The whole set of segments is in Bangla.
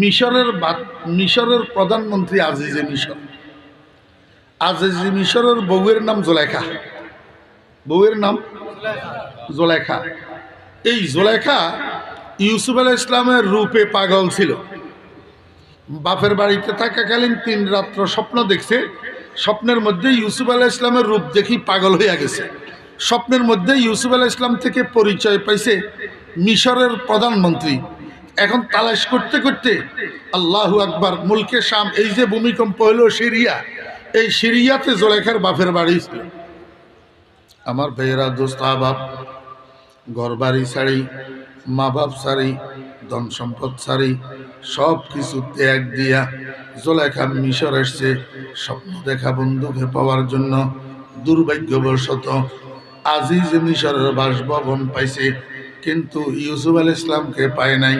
মিশরের মিশরের প্রধানমন্ত্রী আজিজে মিশর। আজিজে মিশরের বউয়ের নাম জোলেখা বউয়ের নাম জোলেখা এই জোলেখা ইউসুফ আলাহ ইসলামের রূপে পাগল ছিল। বাপের বাড়িতে থাকাকালীন তিন রাত্র স্বপ্ন দেখছে। স্বপ্নের মধ্যে ইউসুফ আলাহ ইসলামের রূপ দেখি পাগল হইয়া গেছে। স্বপ্নের মধ্যে ইউসুফ আলাহ ইসলাম থেকে পরিচয় পাইছে মিশরের প্রধানমন্ত্রী এখন তালাশ করতে করতে আল্লাহু আকবার, মুলকে শাম, এই যে ভূমিকম্প হলো সিরিয়া, এই সিরিয়াতে জোলেখার বাপের বাড়ি ছিল। আমার ভাইয়েরা, দোস্ত আবাব ঘর বাড়ি ছাড়ি মা বাপ ছাড়ি, ধন সম্পদ ছাড়ি, সব কিছু ত্যাগ দিয়া জোলেখা মিশর এসছে স্বপ্ন দেখা বন্ধুকে পাওয়ার জন্য দুর্ভাগ্যবশত আজিজ মিশরের বাসভবন পাইছে, কিন্তু ইউসুফ আল ইসলামকে পায় নাই।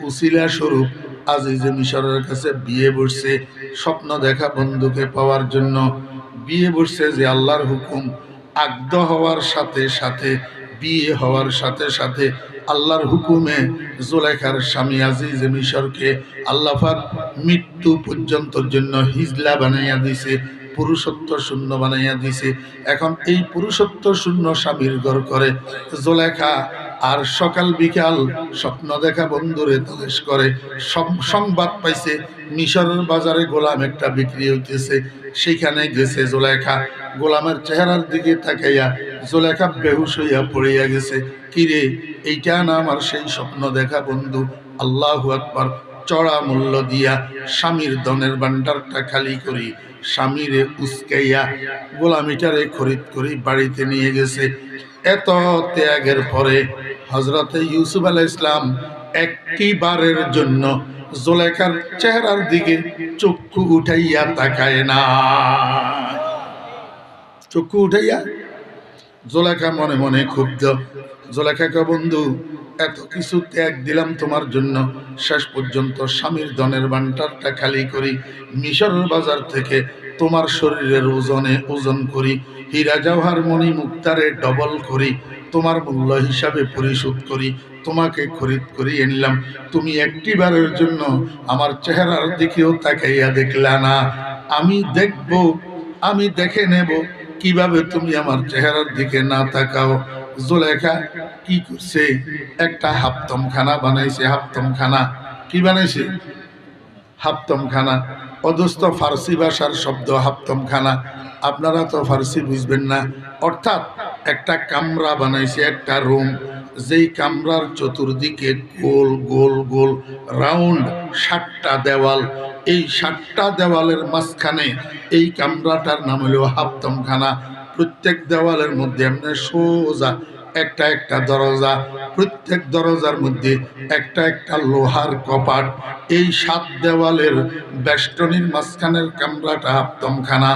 উসিলা স্বরূপ আজিজ মিশরের কাছে বিয়ে বসছে, স্বপ্ন দেখা বন্ধুকে পাওয়ার জন্য। বিয়ে বসছে যে আল্লাহর হুকুম, আগ্ধ হওয়ার সাথে সাথে, বিয়ে হওয়ার সাথে সাথে আল্লাহর হুকুমে জোলেখার স্বামী আজিজ মিশরকে আল্লাহাক মৃত্যু পর্যন্তর জন্য হিজলা বানাইয়া দিছে, পুরুষত্ব শূন্য বানাইয়া দিছে। এখন এই পুরুষত্ব শূন্য স্বামীর ঘর করে জোলেখা আর সকাল বিকাল স্বপ্ন দেখা বন্ধুরে তালেশ করে। সংবাদ পাইছে, মিশরের বাজারে গোলাম একটা বিক্রি হইতেছে। সেখানে গেছে জোলেখা। গোলামের চেহারার দিকে তাকাইয়া জোলেখা বেহুশ হইয়া পড়িয়া গেছে। কিরে, এইটা না আমার সেই স্বপ্ন দেখা বন্ধু? আল্লাহ আকবার, চড়া মূল্য দিয়া স্বামীর ধনের ভান্ডারটা খালি করি, স্বামীরে উস্কাইয়া গোলামিটারে খরিদ করি বাড়িতে নিয়ে গেছে। এত ত্যাগের পরে হজরতে ইউসুফ আলাহ ইসলাম একটি বারের জন্য জোলেখার চেহারার দিকে চক্ষু উঠাইয়া তাকায় না। চক্ষু উঠাইয়া? জোলেখা মনে মনে ক্ষুব্ধ। জোলেখাকে বন্ধু, এত কিছু ত্যাগ দিলাম তোমার জন্য। শেষ পর্যন্ত স্বামীর ধনের বান্টারটা খালি করি মিশরের বাজার থেকে তোমার শরীরের ওজনে ওজন করি, হীরা জওহার মণি মুক্তারে ডবল করি, তোমার মূল্য হিসাবে পরিশোধ করি, তোমাকে খরিদ করি এনলাম তুমি একটি বারের জন্য আমার চেহারার দিকেও তাকাইয়া দেখলা না। আমি দেখব, আমি দেখে নেব, কীভাবে তুমি আমার চেহারার দিকে না তাকাও। জোলেখা কি করছে? একটা হাপ্তমখানা বানাইছে হাপ্তমখানা কি বানাইছে? হাপ্তমখানা। অদস্ত ফার্সি ভাষার শব্দ হাপ্তমখানা। আপনারা তো ফার্সি বুঝবেন না। অর্থাৎ একটা কামরা বানাইছে, একটা রুম। যেই কামরার চতুর্দিকে গোল গোল গোল, রাউন্ড ষাটটা দেওয়াল। এই ষাটটা দেওয়ালের মাঝখানে এই কামরাটার নাম হলো হাপ্তমখানা। প্রত্যেক দেওয়ালের মধ্যে এমনি সোজা একটা একটা দরজা প্রত্যেক দরজার মধ্যে একটা একটা লোহার কপাট। এই সাত দেওয়ালের বেষ্টনীর মাঝখানের কামরাটা হাপ্তমখানা।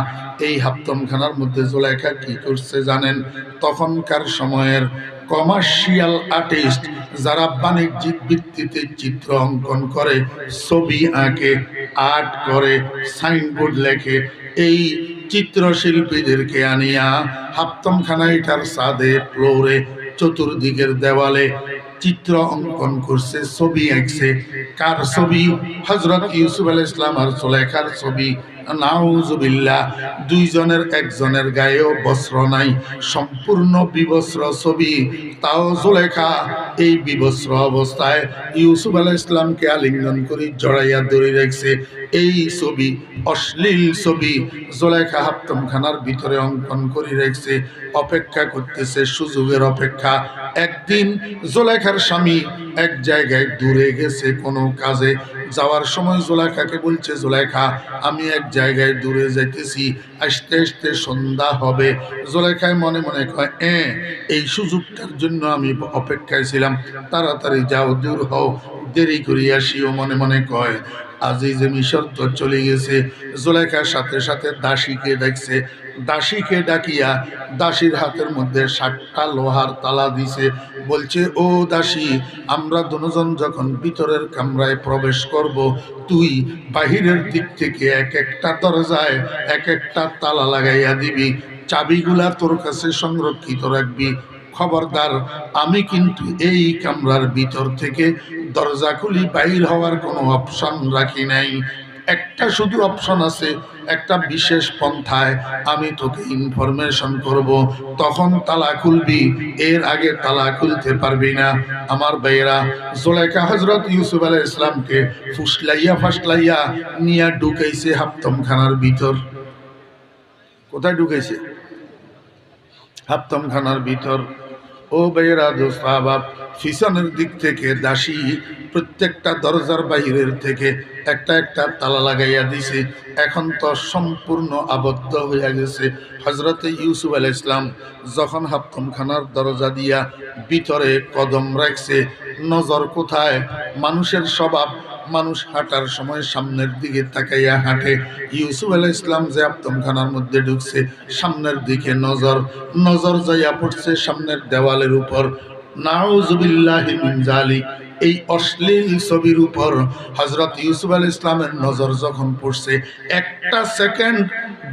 এই হাপ্তমখানার মধ্যে জোলেখা কি করছে জানেন? তখনকার সময়ের কমার্শিয়াল আর্টিস্ট যারা বাণিজ্যিক ভিত্তিতে চিত্র অঙ্কন করে, ছবি আঁকে, আর্ট করে, সাইনবোর্ড লেখে, এই চিত্রশিল্পীদেরকে আনিয়া হাপ্তমখানা এটার সাদে ফ্লোরে চতুর্দিকের দেওয়ালে চিত্র অঙ্কন করছে, ছবি আঁকছে। কার ছবি? হজরত ইউসুফ আল ইসলাম আর সোলেখার ছবি। নাউজুবিল্লাহ দুইজনের একজনের গায়েও বস্ত্র নাই, সম্পূর্ণ বিবস্ত্র ছবি। তাও জোলেখা, এই বিবস্ত্র অবস্থায় ইউসুফ আলাহ ইসলামকে আলিঙ্গন করে জড়াইয়া ধরে রেখেছে। এই ছবি অশ্লীল ছবি। জোলেখা হাপ্তমখানার ভিতরে অঙ্কন করে রেখেছে, অপেক্ষা করতেছে সুযোগের অপেক্ষা। একদিন জোলেখার স্বামী এক জায়গায় দূরে গেছে কোনো কাজে। যাওয়ার সময় জোলাইখাকে বলছে, জোলাইখা, আমি এক জায়গায় দূরে যাইতেছি, আসতে আসতে সন্ধ্যা হবে। জোলাইখায় মনে মনে কয়, এ, এই সুযোগটার জন্য আমি অপেক্ষায় ছিলাম, তাড়াতাড়ি যাও, দূর হও, দেরি করিয়া আসিও। মনে মনে কয় আজিজ মিশর তো চলে গেছে। জোলেখার সাথে সাথে দাসীকে ডাকছে দাসীকে ডাকিয়া দাসীর হাতের মধ্যে ষাটটা লোহার তালা দিছে। বলছে, ও দাসী, আমরা দুজন যখন ভিতরের কামরায় প্রবেশ করব, তুই বাহিরের দিক থেকে এক একটা দরজায় এক একটা তালা লাগাইয়া দিবি। চাবিগুলা তোর কাছে সংরক্ষিত রাখবি। খবরদার, আমি কিন্তু এই কামরার ভিতর থেকে দরজা খুলি, বাইর হওয়ার কোনো অপশন রাখি নাই। একটা শুধু অপশন আছে, একটা বিশেষ পন্থায় আমি তোকে ইনফরমেশন করব, তখন তালা খুলবি, এর আগে তালা খুলতে পারবি না। আমার ভাইয়েরা জোলেখা হজরত ইউসুফ আলাহ ইসলামকে ফুসলাইয়া ফাসলাইয়া নিয়ে ঢুকাইছে হাপ্তম খানার ভিতর। কোথায় ঢুকাইছে? হাপ্তম খানার ভিতর। ও বেয়েরা দোস্ত আবাব পিছনের দিক থেকে দাসী প্রত্যেকটা দরজার বাহিরের থেকে একটা একটা তালা লাগাইয়া দিছে। এখন তো সম্পূর্ণ আবদ্ধ হইয়া গেছে। হজরতে ইউসুফ আল ইসলাম যখন হাপ্তমখানার দরজা দিয়া ভিতরে কদম রাখছে, নজর কোথায়? মানুষের স্বভাব মানুষ হাঁটার সময় সামনের দিকে তাকাইয়া হাঁটে। ইউসুফ আলাহ ইসলাম যে আপ্তমখানার মধ্যে ঢুকছে, সামনের দিকে নজর নজর যাইয়া পড়ছে সামনের দেওয়ালের উপর। এই অশ্লীল ছবির উপর। হজরত ইউসুফ আল ইসলামের নজর যখন পড়ছে, একটা সেকেন্ড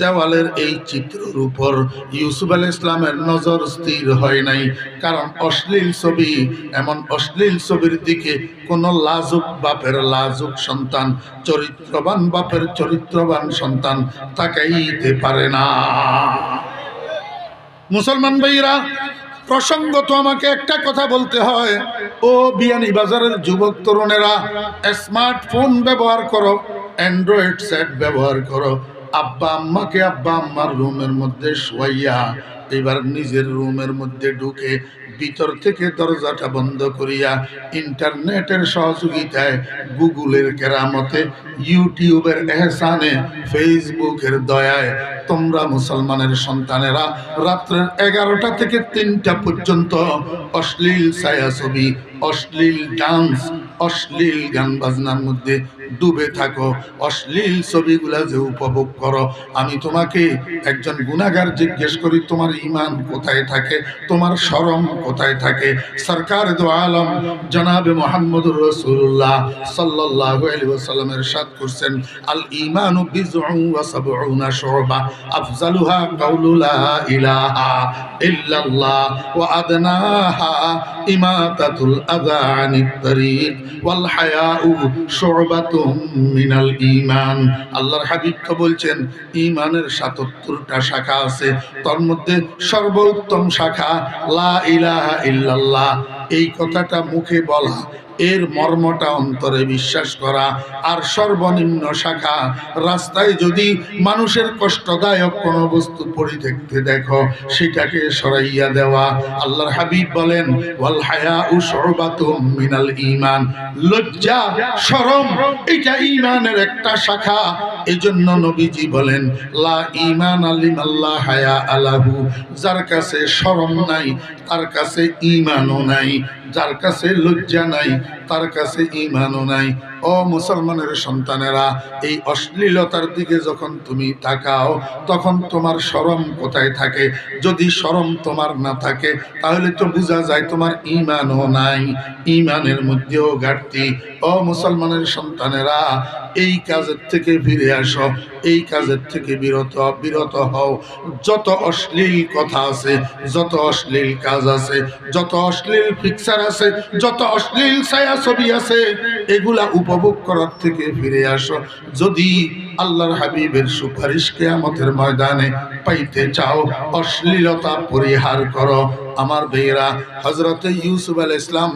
দেওয়ালের এই চিত্রের উপর ইউসুফ আল ইসলামের নজর স্থির হয় নাই। কারণ অশ্লীল ছবি, এমন অশ্লীল ছবির দিকে কোন লাজুক বাপের লাজুক সন্তান, চরিত্রবান বাপের চরিত্রবান সন্তান তাকাইতে পারে না। মুসলমান ভাইরা প্রসঙ্গত আমাকে একটা কথা বলতে হয়। ও বিয়ানি বাজারের যুবক তরুণেরা, স্মার্টফোন ব্যবহার করো, অ্যান্ড্রয়েড সেট ব্যবহার করো। আব্বা আম্মাকে আব্বা আম্মার রুমের মধ্যে শোয়াইয়া এবার নিজের রুমের মধ্যে ঢুকে ভিতর থেকে দরজাটা বন্ধ করিয়া ইন্টারনেটের সহযোগিতায় গুগলের কেরামতে, ইউটিউবের এহসানে, ফেসবুকের দয়ায় তোমরা মুসলমানের সন্তানেরা রাত্রের এগারোটা থেকে তিনটা পর্যন্ত অশ্লীল ছায়াছবি, অশ্লীল ডান্স অশ্লীল গান বাজনার মধ্যে ডুবে থাকো, অশ্লীল ছবিগুলা যে উপভোগ করো। আমি তোমাকে একজন গুণাগার জিজ্ঞেস করি, তোমার ইমান কোথায় থাকে? তোমার সরম কোথায় থাকে? সরকার দো আলম, জনাবে মোহাম্মদুর রসুল্লাহ সাল্লাহ আলী ওসাল্লামের সাদ করছেন, আল ইমান শুবা, আফজালুহা কাউলু লা ইলাহা ইল্লাল্লাহ, ওয়া আদনাহা ইমাতাতুল আযা আনিত তরিক ওয়াল হায়াউ শুবাতুম মিনাল ঈমান। আল্লাহর হাবিব বলছেন, ঈমানের 77টা শাখা আছে, তার মধ্যে সর্বোত্তম শাখা লা ইলাহা ইল্লাল্লাহ। এই কথাটা মুখে বলা, এর মর্মটা অন্তরে বিশ্বাস করা আর সর্বনিম্ন শাখা, রাস্তায় যদি মানুষের কষ্টদায়ক কোনো বস্তু পড়ে দেখতে দেখো, সেটাকে সরাইয়া দেওয়া। আল্লাহর হাবিব বলেন, ওয়াল হায়া উ সরবাতুম মিনাল ঈমান। লজ্জা, শরম, এটা ইমানের একটা শাখা। এজন্য নবীজি বলেন, লা ইমান আলিম আল্লাহ হায়া আলাহু। যার কাছে শরম নাই, তার কাছে ইমানও নাই। যার কাছে লজ্জা নাই তার কাছে ইমানও নাই। ও মুসলমানের সন্তানেরা, এই অশ্লীলতার দিকে যখন তুমি তাকাও, তখন তোমার সরম কোথায় থাকে? যদি সরম তোমার না থাকে, তাহলে তো বোঝা যায় তোমার ইমানও নাই। ইমানের মধ্যেও ঘাটতি। ও মুসলমানের সন্তানেরা, এই কাজের থেকে ফিরে আসো, এই কাজের থেকে বিরত বিরত হও। যত অশ্লীল কথা আছে, যত অশ্লীল কাজ আছে, যত অশ্লীল পিকচার আছে, যত অশ্লীল ছায়া ছবি আছে, এগুলা উপভোগ করার থেকে ফিরে আসো। যদি আল্লাহর হাবিবের সুপারিশ কেয়ামতের ময়দানে পাইতে চাও, অশ্লীলতা পরিহার করো। আমার বেয়েরা হজরতে ইউসুফ আল ইসলাম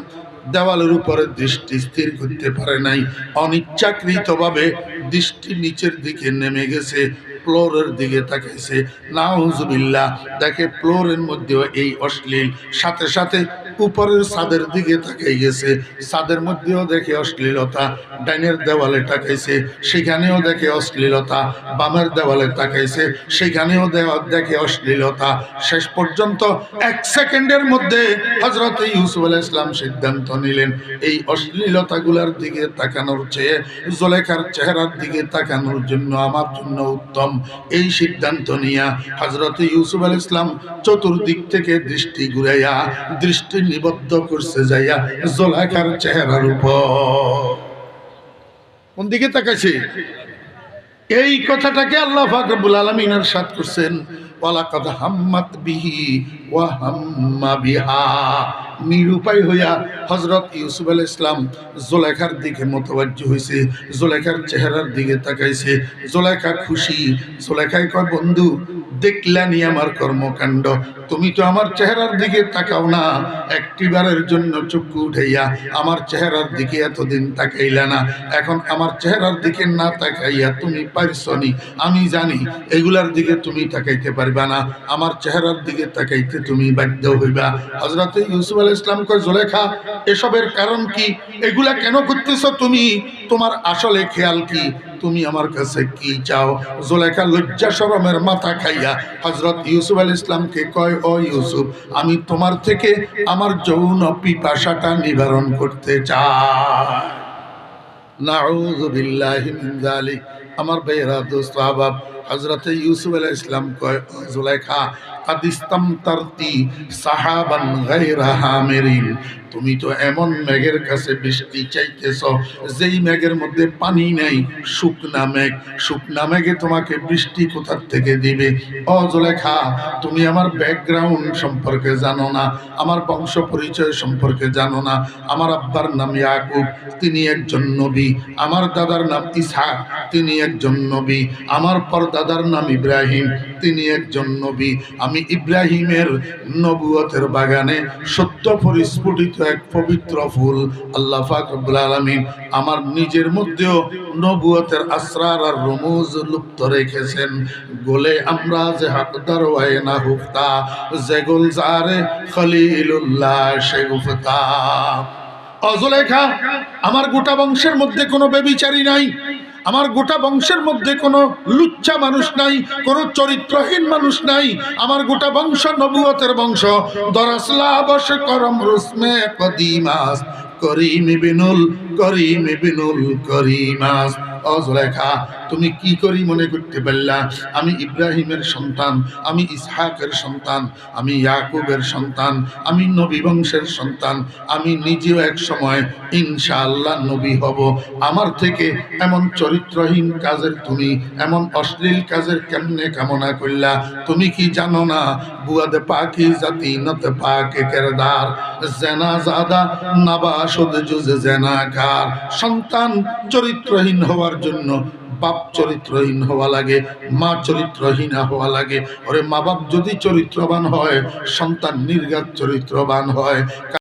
দেওয়ালের উপরে দৃষ্টি স্থির করতে পারে নাই। অনিচ্ছাকৃতভাবে দৃষ্টি নিচের দিকে নেমে গেছে, ফ্লোরের দিকে তাকাইছে। নাউজুবিল্লাহ, দেখে ফ্লোরের মধ্যেও এই অশ্লীল। সাথে সাথে উপরের ছাদের দিকে তাকাই গেছে। ছাদের মধ্যেও দেখে অশ্লীলতা, ডাইনের দেওয়ালে তাকাইছে, সেখানেও দেখে অশ্লীলতা, বামের দেওয়ালে তাকাইছে, সেখানেও দেখে অশ্লীলতা। শেষ পর্যন্ত এক সেকেন্ডের মধ্যে হজরত ইউসুফ আলাহ ইসলাম সিদ্ধান্ত নিলেন, এই অশ্লীলতাগুলোর দিকে তাকানোর চেয়ে জোলেখার চেহারার দিকে তাকানোর জন্য আমার জন্য উত্তম। এই সিদ্ধান্ত নিয়া হজরত ইউসুফ আল ইসলাম চতুর্দিক থেকে দৃষ্টি ঘুরাইয়া দৃষ্টি নিবদ্ধ করছে যাইয়া জোলাকার চেহারার উপর। কোন দিকে তাকাইছে? এই কথাটাকে আল্লাহ ফাকরুল আলমিনার সাত করছেন, ওয়ালাকাদ হাম্মাত বিহি ওয়া হাম্মা বিহা। নিরুপায় হইয়া হজরত ইউসুফ আল ইসলাম জোলেখার দিকে মতবাজ্য হয়েছে জোলেখার চেহারার দিকে তাকাইছে। জোলেখা খুশি জোলেখায় কয়, বন্ধু, দেখলানি আমার কর্মকাণ্ড। তুমি তো আমার চেহারার দিকে তাকাও না। একটিবারের জন্য চক্ষু উঠাইয়া আমার চেহারার দিকে এতদিন তাকাইলা না। এখন আমার চেহারার দিকে না তাকাইয়া তুমি পারছনি আমি জানি এগুলার দিকে তুমি তাকাইতে পারবা না। আমার চেহারার দিকে তাকাইতে তুমি বাধ্য হইবা। হজরত ইউসুফ আল ইসলাম কয় জোলেখা, এসবের কারণ কি? এগুলা কেন করতেছ তুমি? তোমার আসলে খেয়াল কি? তুমি আমার কাছে কি চাও? জোলেখা লজ্জা শরমের মাথা খাইয়া হজরত ইউসুফ আল ইসলামকে কয়, ও ইউসুফ, আমি তোমার থেকে আমার যৌন পিপাসাটা নিবারণ করতে চাই। আমার বেহরা দোস্ত, আবাব, হযরত ইউসুফ আলাইহিস ইসলাম কয়, ও জুলাইখা কাদিস্তাম তারতি সাহাবান গায়রা হামিরিন। তুমি তো এমন মেঘের কাছে বৃষ্টি চাইতেছ, যেই মেঘের মধ্যে পানি নেই, শুকনা মেঘ। শুকনা মেঘে তোমাকে বৃষ্টি কোথার থেকে দিবে? ও জুলেখা, তুমি আমার ব্যাকগ্রাউন্ড সম্পর্কে জানো না, আমার বংশ পরিচয় সম্পর্কে জানো না। আমার আব্বার নাম ইয়াকুব, তিনি একজন নবী। আমার দাদার নাম ইসহাক, তিনি একজন নবী। আমার পর দাদার নাম ইব্রাহিম, তিনি একজন নবী। আমি ইব্রাহিমের নবুয়তের বাগানে সত্য পরিস্ফুটিত এক পবিত্র ফুল আল্লাহ ফাকরুল আলমিন আমার নিজের মধ্যেও নবুয়তের আসরার আর রমুজ লুপ্ত রেখেছেন। গোলে আমরা যে হাকদার ওয়াই না হুফতা, যে গোল জারে খলিলুল্লাহ সে গুফতা অজলেখা, আমার গোটা বংশের মধ্যে কোনো বেবিচারী নাই। আমার গোটা বংশের মধ্যে কোনো লুচ্চা মানুষ নাই, কোনো চরিত্রহীন মানুষ নাই। আমার গোটা বংশ নবুয়তের বংশ। দরাসলাবশ করম রুসমে কদিমাস, করিম বিনুল করিম বিনুল করিমাস। অজলেখা তুমি কি করি মনে করতে পারলা? আমি ইব্রাহিমের সন্তান, আমি ইসহাকের সন্তান, আমি ইয়াকুবের সন্তান, আমি নবী বংশের সন্তান, আমি নিজেও এক সময় ইনশাআল্লাহ নবী হব। আমার থেকে এমন চরিত্রহীন কাজের তুমি, এমন অশ্লীল কাজের কেমনে কামনা করলা? তুমি কি জানো না, বুয়াদে পাখি জাতি নতে পাকে কেরদার, জেনা জাদা নাবাসদ জুজে জেনাকার সন্তান চরিত্রহীন হওয়ার জন্য বাপ চরিত্রহীন হওয়া লাগে, মা চরিত্রহীন হওয়া লাগে। ওরে মা বাপ যদি চরিত্রবান হয়, সন্তান নির্গাত চরিত্রবান হয়।